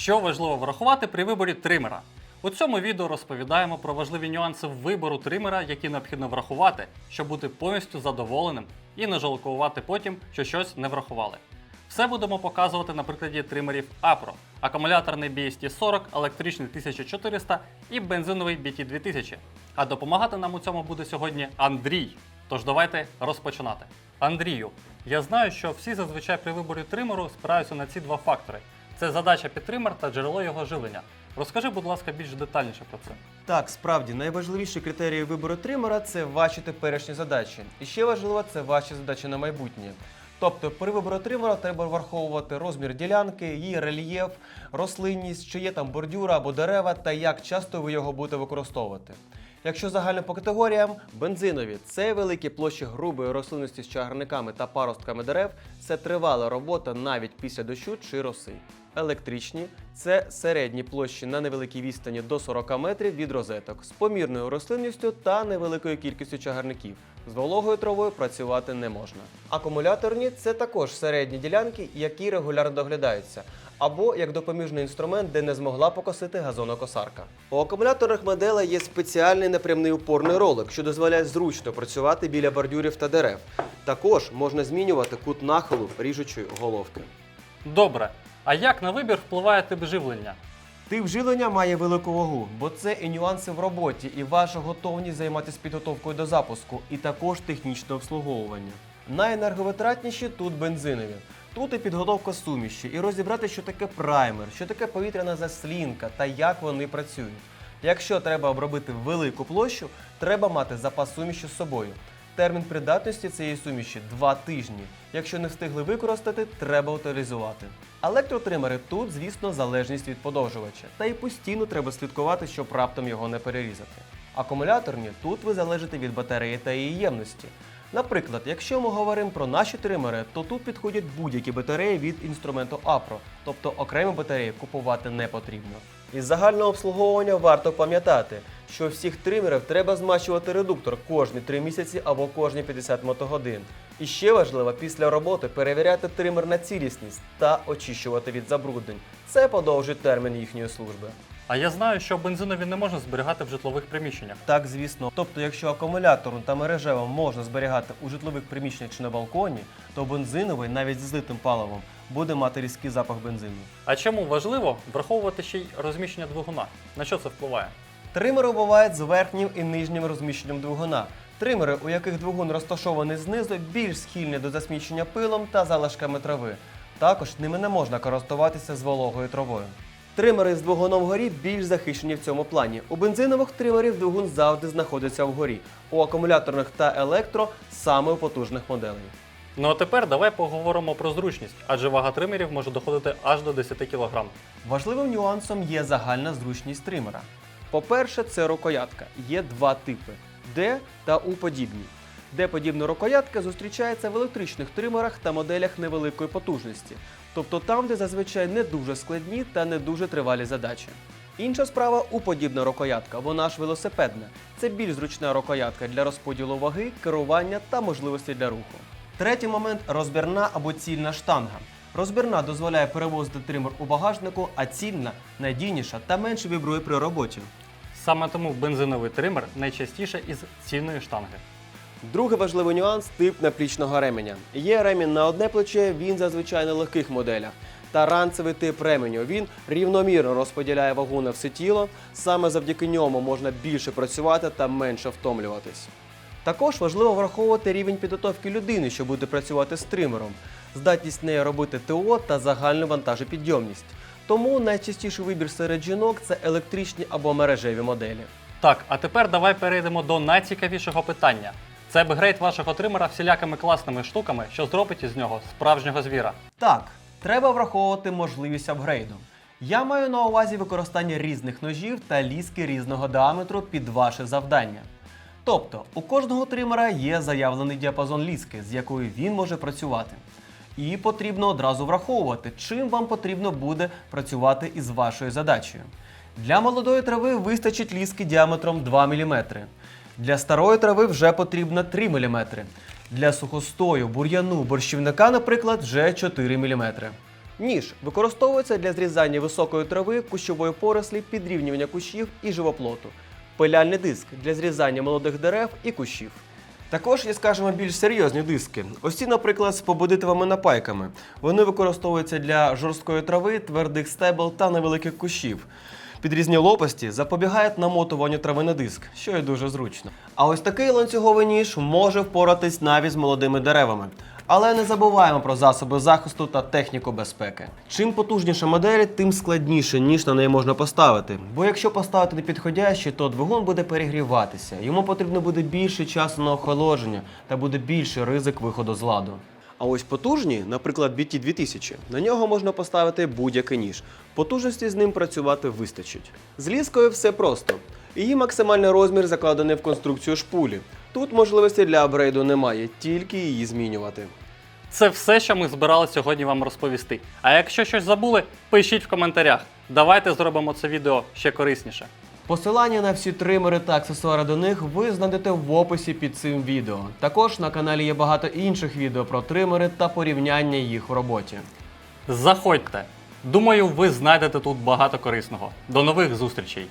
Що важливо врахувати при виборі тримера? У цьому відео розповідаємо про важливі нюанси вибору тримера, які необхідно врахувати, щоб бути повністю задоволеним і не жалкувати потім, що щось не врахували. Все будемо показувати на прикладі тримерів APRO, акумуляторний BST40, електричний 1400 і бензиновий BT2000. А допомагати нам у цьому буде сьогодні Андрій. Тож давайте розпочинати. Андрію, я знаю, що всі зазвичай при виборі тримеру спираються на ці два фактори: це задача під тример та джерело його живлення. Розкажи, будь ласка, більш детальніше про це. Так, справді найважливіші критерії вибору тримера це ваші теперішні задачі. І ще важливо це ваші задачі на майбутнє. Тобто при вибору тримера треба враховувати розмір ділянки, її рельєф, рослинність, чи є там бордюра або дерева, та як часто ви його будете використовувати. Якщо загально по категоріям, бензинові це великі площі грубої рослинності з чагарниками та паростками дерев, це тривала робота навіть після дощу чи роси. Електричні це середні площі на невеликій відстані до 40 метрів від розеток з помірною рослинністю та невеликою кількістю чагарників. З вологою травою працювати не можна. Акумуляторні це також середні ділянки, які регулярно доглядаються, або як допоміжний інструмент, де не змогла покосити газонокосарка. У акумуляторних моделей є спеціальний напрямний упорний ролик, що дозволяє зручно працювати біля бордюрів та дерев. Також можна змінювати кут нахилу ріжучої головки. Добре. А як на вибір впливає тип живлення? Тип живлення має велику вагу, бо це і нюанси в роботі, і ваша готовність займатися підготовкою до запуску, і також технічне обслуговування. Найенерговитратніші тут бензинові. Тут і підготовка суміші, і розібрати, що таке праймер, що таке повітряна заслінка та як вони працюють. Якщо треба обробити велику площу, треба мати запас суміші з собою. Термін придатності цієї суміші 2 тижні. Якщо не встигли використати, треба утилізувати. Електротримери тут, звісно, залежність від подовжувача, та й постійно треба слідкувати, щоб раптом його не перерізати. Акумуляторні тут ви залежите від батареї та її ємності. Наприклад, якщо ми говоримо про наші тримери, то тут підходять будь-які батареї від інструменту APRO, тобто окремі батареї купувати не потрібно. Із загального обслуговування варто пам'ятати, що всіх тримерів треба змащувати редуктор кожні 3 місяці або кожні 50 мотогодин. І ще важливо після роботи перевіряти тример на цілісність та очищувати від забруднень. Це подовжить термін їхньої служби. А я знаю, що бензинові не можна зберігати в житлових приміщеннях. Так, звісно. Тобто, якщо акумуляторну та мережево можна зберігати у житлових приміщеннях чи на балконі, то бензиновий навіть з злитим паливом буде мати різкий запах бензину. А чому важливо враховувати ще й розміщення двигуна? На що це впливає? Тримери бувають з верхнім і нижнім розміщенням двигуна. Тримери, у яких двигун розташований знизу, більш схильні до засмічення пилом та залишками трави. Також ними не можна користуватися з вологою травою. Тримери з двигуном вгорі більш захищені в цьому плані. У бензинових тримерів двигун завжди знаходиться вгорі. У акумуляторних та електро саме у потужних моделей. Ну а тепер давай поговоримо про зручність, адже вага тримерів може доходити аж до 10 кг. Важливим нюансом є загальна зручність тримера. По-перше, це рукоятка. Є два типи D та U подібні. D-подібна рукоятка зустрічається в електричних тримерах та моделях невеликої потужності, тобто там, де зазвичай не дуже складні та не дуже тривалі задачі. Інша справа U-подібна рукоятка, вона ж велосипедна. Це більш зручна рукоятка для розподілу ваги, керування та можливостей для руху. Третій момент розбірна або цільна штанга. Розбірна дозволяє перевозити тример у багажнику, а цільна надійніша та менше вібрує при роботі. Саме тому бензиновий тример найчастіше із цільної штанги. Другий важливий нюанс тип наплічного ременя. Є ремінь на одне плече, він зазвичай на легких моделях. Та ранцевий тип ременю він рівномірно розподіляє вагу на все тіло. Саме завдяки ньому можна більше працювати та менше втомлюватись. Також важливо враховувати рівень підготовки людини, що буде працювати з тримером, здатність неї робити ТО та загальну вантажопідйомність. Тому найчастіший вибір серед жінок це електричні або мережеві моделі. Так, а тепер давай перейдемо до найцікавішого питання. Це апгрейд вашого тримера всілякими класними штуками, що зробить із нього справжнього звіра. Так, треба враховувати можливість апгрейду. Я маю на увазі використання різних ножів та ліски різного діаметру під ваше завдання. Тобто, у кожного тримера є заявлений діапазон ліски, з якою він може працювати. І потрібно одразу враховувати, чим вам потрібно буде працювати із вашою задачею. Для молодої трави вистачить ліски діаметром 2 мм. Для старої трави вже потрібно 3 мм. Для сухостою, бур'яну, борщівника, наприклад, вже 4 мм. Ніж використовується для зрізання високої трави, кущової порослі, підрівнювання кущів і живоплоту. Пиляльний диск для зрізання молодих дерев і кущів. Також є, скажімо, більш серйозні диски. Ось ці, наприклад, з побудитовими напайками. Вони використовуються для жорсткої трави, твердих стебел та невеликих кущів. Підрізні лопасті запобігають намотуванню трави на диск, що є дуже зручно. А ось такий ланцюговий ніж може впоратись навіть з молодими деревами. Але не забуваємо про засоби захисту та техніку безпеки. Чим потужніша модель, тим складніше ніж на неї можна поставити. Бо якщо поставити непідходящий, то двигун буде перегріватися. Йому потрібно буде більше часу на охолодження та буде більший ризик виходу з ладу. А ось потужні, наприклад, BT2000, на нього можна поставити будь-який ніж. Потужності з ним працювати вистачить. З ліскою все просто. Її максимальний розмір закладений в конструкцію шпулі. Тут можливості для апгрейду немає, тільки її змінювати. Це все, що ми збирали сьогодні вам розповісти. А якщо щось забули, пишіть в коментарях. Давайте зробимо це відео ще корисніше. Посилання на всі тримери та аксесуари до них ви знайдете в описі під цим відео. Також на каналі є багато інших відео про тримери та порівняння їх в роботі. Заходьте. Думаю, ви знайдете тут багато корисного. До нових зустрічей!